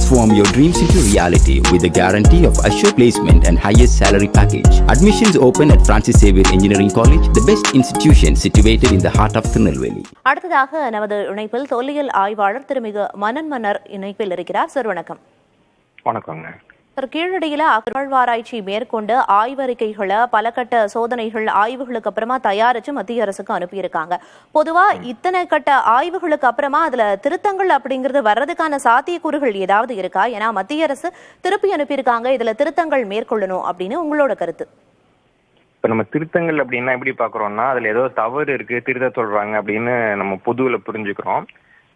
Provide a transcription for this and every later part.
Transform your dreams into reality with the guarantee of assured placement and highest salary package. Admissions open at Francis Xavier Engineering College, the best institution situated in the heart of Tirunelveli. அடுத்ததாக நமது இணைப்பில் தொல்லியல் ஆய்வாளர் திருமிகு மன்னன் மன்னர் இணைப்பில் இருக்கிறார் சார் வணக்கம் வணக்கங்க கீழடியில அகழ்வாராய்ச்சி மேற்கொண்டு ஆய்வறிக்கைகளை பலகட்ட சோதனைகள் ஆய்வுகளுக்கு அப்புறமா தயாரிச்சு மத்திய அரசுக்கு அனுப்பியிருக்காங்க. பொதுவா இத்தனை கட்ட ஆய்வுகளுக்கு அப்புறமா அதுல திருத்தங்கள் அப்படிங்கிறது வர்றதுக்கான சாத்தியக்கூறுகள் ஏதாவது இருக்கா? ஏன்னா மத்திய அரசு திருப்பி அனுப்பியிருக்காங்க இதுல திருத்தங்கள் மேற்கொள்ளணும் அப்படின்னு உங்களோட கருத்து. இப்ப நம்ம திருத்தங்கள் அப்படின்னா எப்படி பாக்குறோம்னா அதுல ஏதோ தவறு இருக்கு திருத்த சொல்றாங்க அப்படின்னு நம்ம பொதுவுல புரிஞ்சுக்கிறோம்.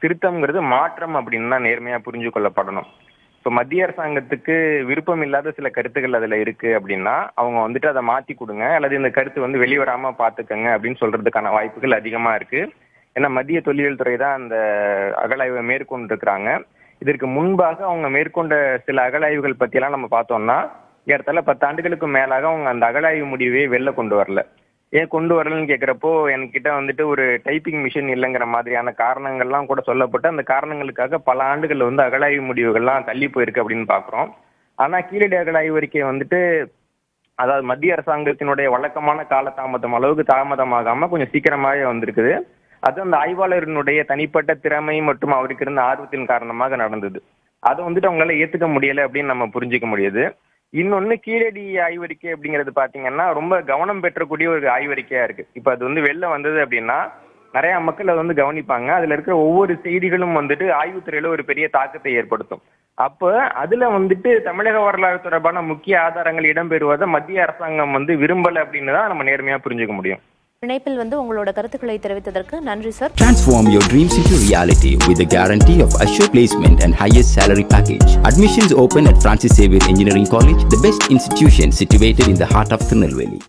திருத்தம்ங்கிறது மாற்றம் அப்படின்னு தான் நேர்மையா புரிஞ்சு கொள்ளப்படணும். இப்ப மத்திய அரசாங்கத்துக்கு விருப்பம் இல்லாத சில கருத்துக்கள் அதுல இருக்கு அப்படின்னா அவங்க வந்துட்டு அதை மாத்தி கொடுங்க. அல்லது இந்த கருத்து வந்து வெளிவராம பாத்துக்கங்க அப்படின்னு சொல்றதுக்கான வாய்ப்புகள் அதிகமா இருக்கு. ஏன்னா மத்திய தொல்லியல் துறை தான் அந்த அகழாய்வை மேற்கொண்டிருக்கிறாங்க. இதற்கு முன்பாக அவங்க மேற்கொண்ட சில அகழாய்வுகள் பத்தியெல்லாம் நம்ம பார்த்தோம்னா ஏறத்தால பத்தாண்டுகளுக்கு மேலாக அவங்க அந்த அகழாய்வு முடிவே வெளில கொண்டு வரல. ஏன் கொண்டு வரலன்னு கேட்குறப்போ என்கிட்ட வந்துட்டு ஒரு டைப்பிங் மிஷின் இல்லைங்கிற மாதிரியான காரணங்கள்லாம் கூட சொல்லப்பட்டு அந்த காரணங்களுக்காக பல ஆண்டுகள் வந்து அகழாய்வு முடிவுகள்லாம் தள்ளி போயிருக்கு அப்படின்னு பார்க்குறோம் ஆனால் கீழடி அகழாய்வு அறிக்கை வந்துட்டு அதாவது மத்திய அரசாங்கத்தினுடைய வழக்கமான காலதாமதம் அளவுக்கு தாமதமாகாம கொஞ்சம் சீக்கிரமாவே வந்திருக்குது. அது அந்த ஆய்வாளரினுடைய தனிப்பட்ட திறமை மற்றும் அவருக்கு இருந்த ஆர்வத்தின் காரணமாக நடந்தது. அதை வந்துட்டு அவங்களால ஏத்துக்க முடியல அப்படின்னு நம்ம புரிஞ்சுக்க முடியுது. இன்னொன்னு கீழடி ஆய்வறிக்கை அப்படிங்கிறது பாத்தீங்கன்னா ரொம்ப கவனம் பெற்றக்கூடிய ஒரு ஆய்வறிக்கையா இருக்கு. இப்ப அது வந்து வெளில வந்தது அப்படின்னா நிறைய மக்கள் அதை வந்து கவனிப்பாங்க. அதுல இருக்கிற ஒவ்வொரு செய்திகளும் வந்துட்டு ஆய்வுத்துறையில ஒரு பெரிய தாக்கத்தை ஏற்படுத்தும். அப்ப அதுல வந்துட்டு தமிழக வரலாறு தொடர்பான முக்கிய ஆதாரங்கள் இடம்பெறுவதை மத்திய அரசாங்கம் வந்து விரும்பல அப்படின்னு தான் நம்ம நேர்மையா புரிஞ்சுக்க முடியும். இணைப்பில் வந்து உங்களோட கருத்துக்களை தெரிவித்ததற்கு நன்றி sir Transform your dreams into reality with the guarantee of assured placement and highest salary package. Admissions open at Francis Xavier Engineering College, the best institution situated in the heart of Tirunelveli.